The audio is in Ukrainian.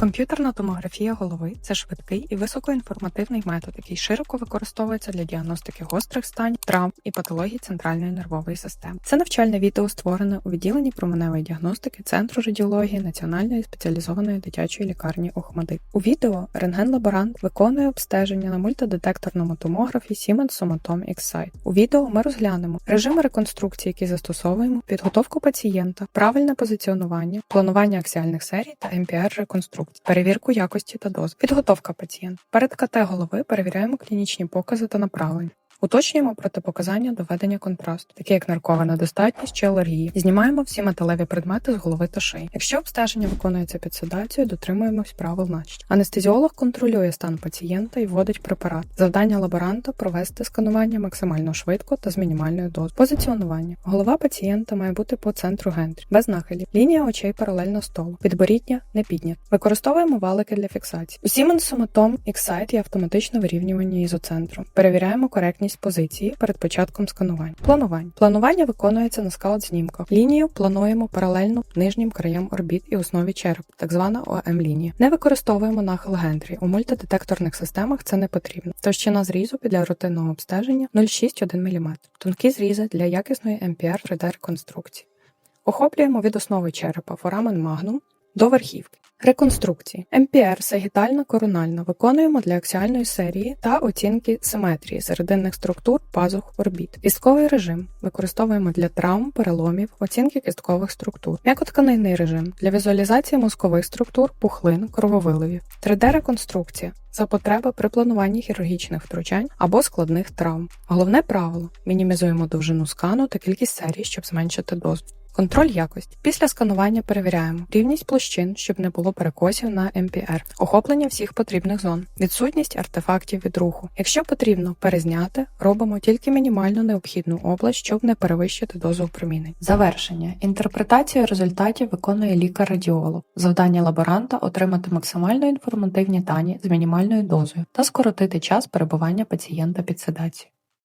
Комп'ютерна томографія голови це швидкий і високоінформативний метод, який широко використовується для діагностики гострих станів, травм і патологій центральної нервової системи. Це навчальне відео створене у відділенні променевої діагностики Центру радіології Національної спеціалізованої дитячої лікарні Охмадит. У відео рентген-лаборант виконує обстеження на мультидетекторному томографі Siemens Somatom X-Sight. У відео ми розглянемо режими реконструкції, які застосовуємо, підготовку пацієнта, правильне позиціонування, планування аксіальних серій та MPR реконструкції, перевірку якості та доз, підготовка пацієнта. Перед КТ голови перевіряємо клінічні покази та направлення. Уточнюємо протипоказання до ведення контрасту, такі як наркова недостатність чи алергії. Знімаємо всі металеві предмети з голови та шиї. Якщо обстеження виконується під седацією, дотримуємось правил наче. Анестезіолог контролює стан пацієнта і вводить препарат. Завдання лаборанта провести сканування максимально швидко та з мінімальною дозою. Позиціонування. Голова пацієнта має бути по центру гентрі, без нахилів. Лінія очей паралельно столу. Підборіддя не піднят. Використовуємо валики для фіксації. У Siemens Somatom X-Sight є автоматичне вирівнювання ізоцентру. Перевіряємо коректність позиції перед початком сканування. Планування. Планування виконується на скаут знімках. Лінію плануємо паралельно нижнім краям орбіт і основі черепа, так звана ОМ-лінія. Не використовуємо нахил гентрі. У мультидетекторних системах це не потрібно. Товщина зрізу для рутинного обстеження 0,6-1 мм. Тонкі зрізи для якісної MPR 3D реконструкції. Охоплюємо від основи черепа форамен магнум до верхівки. Реконструкції МПР сагітальна корональна виконуємо для аксіальної серії та оцінки симетрії серединних структур пазух орбіт. Кістковий режим використовуємо для травм, переломів, оцінки кісткових структур. М'якотканинний режим для візуалізації мозкових структур, пухлин, крововиливів. 3D-реконструкція за потреби при плануванні хірургічних втручань або складних травм. Головне правило: мінімізуємо довжину скану та кількість серій, щоб зменшити дозу. Контроль якості. Після сканування перевіряємо рівність площин, щоб не було перекосів на МПР, охоплення всіх потрібних зон, відсутність артефактів від руху. Якщо потрібно перезняти, робимо тільки мінімально необхідну область, щоб не перевищити дозу опромінень. Завершення. Інтерпретацію результатів виконує лікар-радіолог. Завдання лаборанта отримати максимально інформативні дані з мінімальною дозою та скоротити час перебування пацієнта під седацією.